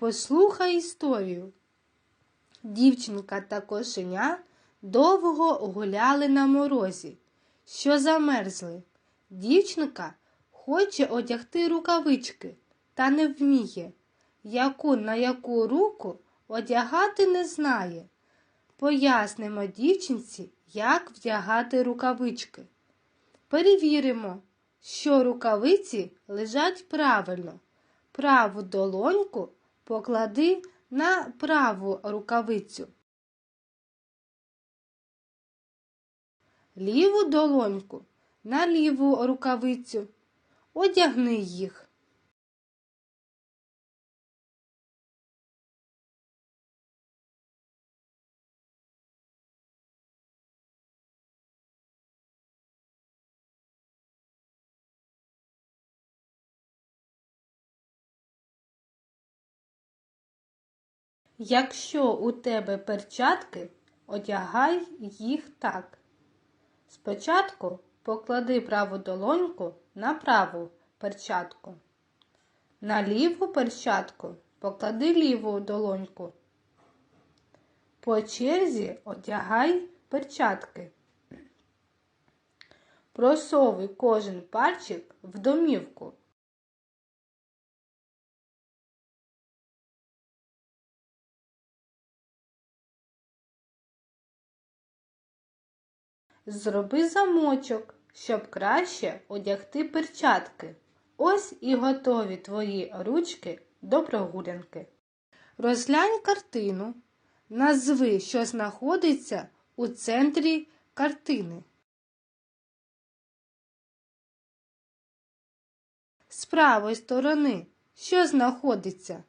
Послухай історію. Дівчинка та кошеня довго гуляли на морозі, що замерзли. Дівчинка хоче одягти рукавички та не вміє, яку на яку руку одягати не знає. Пояснимо дівчинці, як вдягати рукавички. Перевіримо, що рукавиці лежать правильно. Праву долоньку поклади на праву рукавицю. Ліву долоньку на ліву рукавицю. Одягни їх. Якщо у тебе перчатки, одягай їх так. Спочатку поклади праву долоньку на праву перчатку. На ліву перчатку поклади ліву долоньку. По черзі одягай перчатки. Просовуй кожен пальчик в домівку. Зроби замочок, щоб краще одягти перчатки. Ось і готові твої ручки до прогулянки. Розглянь картину. Назви, що знаходиться у центрі картини. З правої сторони, що знаходиться?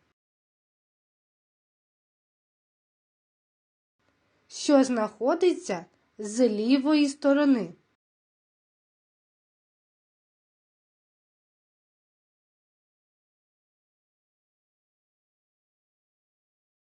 Що знаходиться з лівої сторони?